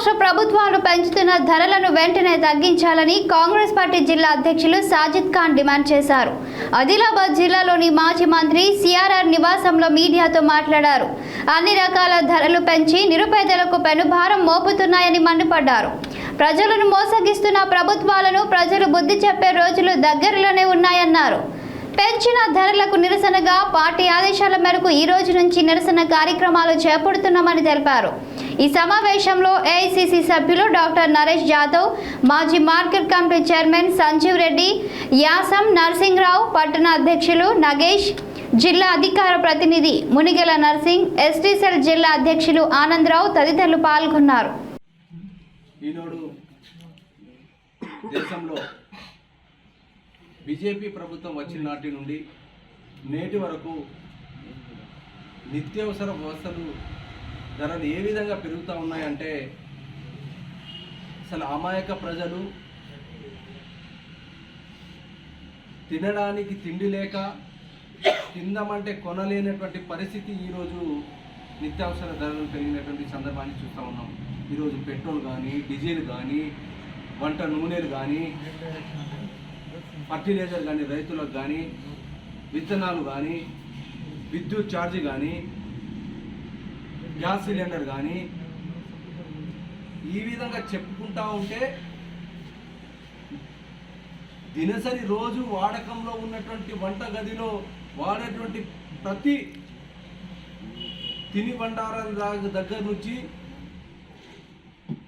రాష్ట్ర ప్రభుత్వాలు పెంచుతున్న ధరలను వెంటనే తగ్గించాలని కాంగ్రెస్ పార్టీ జిల్లా అధ్యక్షులు సాజిద్ ఖాన్ డిమాండ్ చేశారు. ఆదిలాబాద్ జిల్లాలోని మాజీ మంత్రి సిఆర్ఆర్ నివాసంలో మీడియాతో మాట్లాడారు. అన్ని రకాల ధరలు పెంచి నిరుపేదలకు పెనుభారం మోపుతున్నాయని మండిపడ్డారు. ప్రజలను మోసగిస్తున్న ప్రభుత్వాలను ప్రజలు బుద్ధి చెప్పే రోజులు దగ్గరలోనే ఉన్నాయన్నారు. పెంచిన ధరలకు నిరసనగా పార్టీ ఆదేశాల మేరకు ఈ రోజు నుంచి నిరసన కార్యక్రమాలు చేపడుతున్నామని తెలిపారు. ఈ సమావేశంలో ఏఐసిసి సభ్యులు డాక్టర్ నరేష్ జాదవ్ మాజీ market committee chairman Sanjeev Reddy Yasam Narsingrao పట్టణ అధ్యక్షులు నగేష్ జిల్లా అధికార ప్రతినిధి మునిగెల నర్సింగ్ ఎస్టీసెల్ జిల్లా అధ్యక్షులు ఆనందరావు తదితరులు పాల్గొన్నారు. ఈనాడు దేశంలో బీజేపీ ప్రభుత్వం వచ్చిన నాటి నుండి నేటి వరకు నిత్యావసర వస్తువులు ధరలు ఏ విధంగా పెరుగుతూ ఉన్నాయంటే అసలు అమాయక ప్రజలు తినడానికి తిండి లేక తిందామంటే కొనలేనటువంటి పరిస్థితి ఈరోజు నిత్యావసర ధరలు పెరిగినటువంటి సందర్భాన్ని చూస్తూ ఉన్నాం. ఈరోజు పెట్రోల్ కానీ డీజిల్ కానీ వంట నూనెలు కానీ ఫర్టిలైజర్ కానీ రైతులకు కానీ విత్తనాలు కానీ విద్యుత్ ఛార్జ్ కానీ గ్యాస్ సిలిండర్ కానీ ఈ విధంగా చెప్పుకుంటా ఉంటే దినసరి రోజు వాడకంలో ఉన్నటువంటి వంట గదిలో వాడేటువంటి ప్రతి తిని బండారాల దగ్గర నుంచి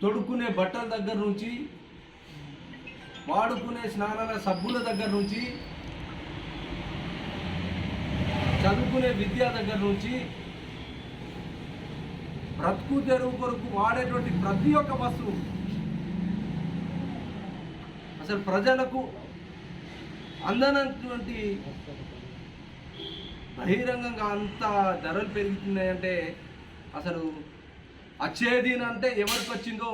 తొడుక్కునే బట్టల దగ్గర నుంచి వాడుకునే స్నానాల సబ్బుల దగ్గర నుంచి చదువుకునే విద్య దగ్గర నుంచి బ్రతుకు తెరువు కొరకు వాడేటువంటి ప్రతి ఒక్క వస్తువు అసలు ప్రజలకు అందనటువంటి బహిరంగంగా అంత ధరలు పెరుగుతున్నాయంటే అసలు వచ్చేది అంటే ఎవరికి వచ్చిందో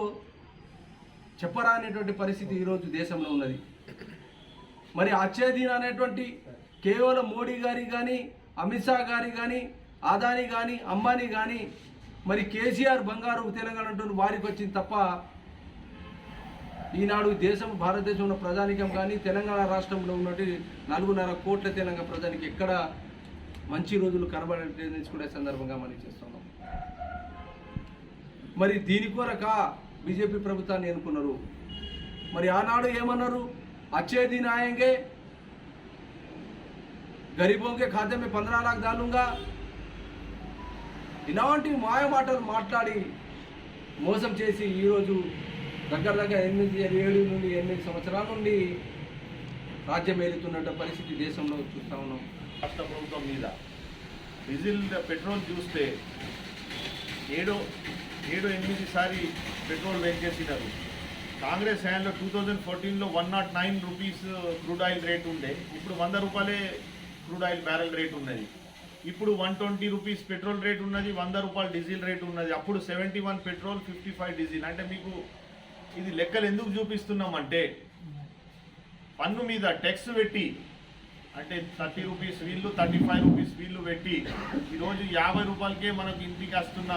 చెప్పరా అనేటువంటి పరిస్థితి ఈరోజు దేశంలో ఉన్నది. మరి అచ్చేదీన్ అనేటువంటి కేవలం మోడీ గారి కానీ అమిత్ షా గారి కానీ అదానీ కానీ అంబానీ కానీ మరి కేసీఆర్ బంగారు తెలంగాణ అంటున్న వారికి వచ్చింది తప్ప ఈనాడు దేశం భారతదేశంలో ప్రజానికం కానీ తెలంగాణ రాష్ట్రంలో ఉన్నటువంటి నాలుగున్నర కోట్ల తెలంగాణ ప్రజానికి ఎక్కడ మంచి రోజులు కనబడే సందర్భంగా మనం చేస్తున్నాం. మరి దీని కొరక బీజేపీ ప్రభుత్వాన్ని ఎన్నుకున్నారు? మరి ఆనాడు ఏమన్నారు? అచ్చేది నాయంగే గరీబోంకే ఖాతే మీ పంద్రా లాక్ దాలుంగా ఇలాంటి మాయ మాటలు మాట్లాడి మోసం చేసి ఈరోజు దగ్గర దగ్గర ఎనిమిది ఏడు నుండి ఎనిమిది సంవత్సరాల నుండి రాజ్యం ఏలుతున్నట్టు పరిస్థితి దేశంలో చూస్తా ఉన్నాం. రాష్ట్ర ప్రభుత్వం మీద డీజిల్ పెట్రోల్ చూస్తే ఏడో ఏడో ఎనిమిది సారి పెట్రోల్ పెంచేసినారు కాంగ్రెస్ హ్యాండ్లో టూ థౌజండ్ ఫోర్టీన్లో one naught nine rupees crude oil rate ఉండే. ఇప్పుడు వంద రూపాయలే క్రూడ్ ఆయిల్ బ్యారెల్ రేట్ ఉన్నది. ఇప్పుడు one twenty rupees petrol rate ఉన్నది వంద రూపాయలు డీజిల్ రేట్ ఉన్నది. అప్పుడు seventy one petrol fifty five diesel అంటే మీకు ఇది లెక్కలు ఎందుకు చూపిస్తున్నామంటే పన్ను మీద టెక్స్ పెట్టి అంటే థర్టీ రూపీస్ వీళ్ళు థర్టీ ఫైవ్ రూపీస్ వీళ్ళు పెట్టి ఈరోజు యాభై రూపాయలకే మనకు ఇంటికి వస్తున్న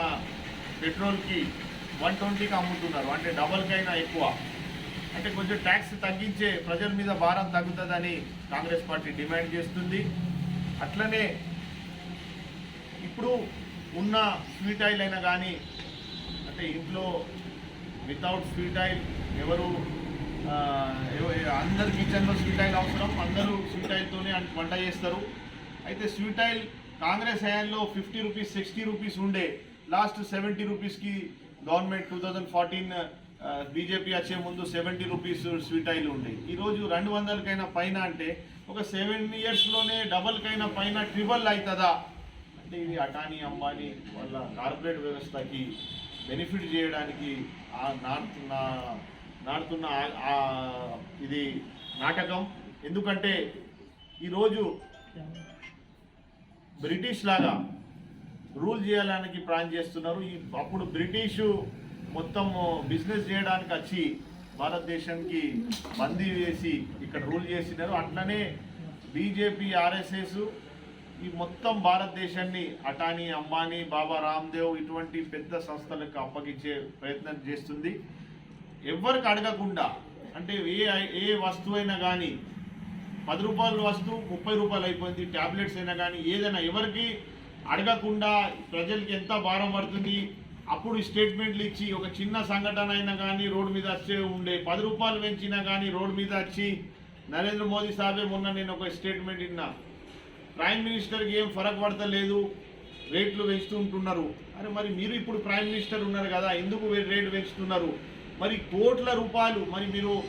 పెట్రోల్కి వన్ ట్వంటీకి అమ్ముతున్నారు. అంటే డబల్కైనా ఎక్కువ. అంటే కొంచెం ట్యాక్స్ తగ్గించే ప్రజల మీద భారం తగ్గుతుందని కాంగ్రెస్ పార్టీ డిమాండ్ చేస్తుంది. అట్లనే ఇప్పుడు ఉన్న స్వీట్ ఆయిల్ అయినా కానీ అంటే ఇంట్లో వితౌట్ స్వీట్ ఆయిల్ ఎవరు ఎవ- అందరు కిచెన్లో స్వీట్ ఆయిల్ అవసరం అందరూ స్వీట్ ఆయిల్తోనే వంట చేస్తారు. అయితే స్వీట్ ఆయిల్ కాంగ్రెస్ హయాంలో ఫిఫ్టీ రూపీస్ సిక్స్టీ రూపీస్ ఉండే లాస్ట్ సెవెంటీ రూపీస్కి government two thousand fourteen BJP వచ్చే ముందు సెవెంటీ రూపీస్ స్వీట్ ఆయిల్ ఉండేవి ఈరోజు రెండు వందలకైనా పైన అంటే ఒక సెవెన్ ఇయర్స్లోనే డబల్కైనా పైన ట్రిబుల్ అవుతుందా అంటే ఇది అటానీ అంబానీ వాళ్ళ కార్పొరేట్ వ్యవస్థకి బెనిఫిట్ చేయడానికి నాటుతున్న నాటుతున్న ఇది నాటకం. ఎందుకంటే ఈరోజు బ్రిటిష్ లాగా రూల్ చేయడానికి ప్లాన్ చేస్తున్నారు. ఈ అప్పుడు బ్రిటిషు మొత్తం బిజినెస్ చేయడానికి వచ్చి భారతదేశానికి బందీ వేసి ఇక్కడ రూల్ చేసినారు. అట్లనే బీజేపీ ఆర్ఎస్ఎస్ ఈ మొత్తం భారతదేశాన్ని అటానీ అంబానీ బాబా రామ్దేవ్ ఇటువంటి పెద్ద సంస్థలకు అప్పగించే ప్రయత్నం చేస్తుంది. ఎవరికి అడగకుండా అంటే ఏ ఏ వస్తువు అయినా కానీ పది రూపాయల వస్తువు ముప్పై రూపాయలు అయిపోయింది ట్యాబ్లెట్స్ అయినా కానీ ఏదైనా ఎవరికి అడగకుండా ప్రజలకి ఎంత భారం పడుతుంది? అప్పుడు స్టేట్మెంట్లు ఇచ్చి ఒక చిన్న సంఘటన అయినా కానీ రోడ్డు మీద వచ్చే ఉండే పది రూపాయలు పెంచినా కానీ రోడ్డు మీద వచ్చి నరేంద్ర మోదీ సాబే మొన్న నేను ఒక స్టేట్మెంట్ విన్నా ప్రైమ్ మినిస్టర్కి ఏం ఫరక్ పడతలేదు? రేట్లు పెంచుతుంటున్నారు అరే మరి మీరు ఇప్పుడు ప్రైమ్ మినిస్టర్ ఉన్నారు కదా ఎందుకు వే- రేటు పెంచుతున్నారు? మరి కోట్ల రూపాయలు మరి మీరు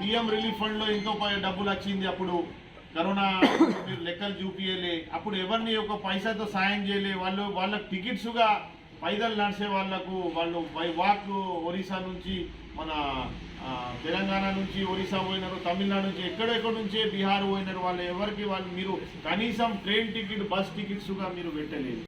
పిఎం రిలీఫ్ ఫండ్లో ఎంతో డబ్బులు వచ్చింది అప్పుడు. కరోనా మీరు లెక్కలు చూపించలే అప్పుడు ఎవరిని ఒక పైసాతో సాయం చేయలే? వాళ్ళు వాళ్ళకి టికెట్స్గా పైదలు నడిచే వాళ్ళకు వాళ్ళు బై వాక్ ఒరిస్సా నుంచి మన తెలంగాణ నుంచి ఒరిస్సా పోయినారు తమిళనాడు నుంచి ఎక్కడెక్కడ నుంచే బీహార్ పోయినారు. వాళ్ళు ఎవరికి వాళ్ళు మీరు కనీసం ట్రైన్ టికెట్ బస్ టికెట్స్గా మీరు పెట్టలేదు.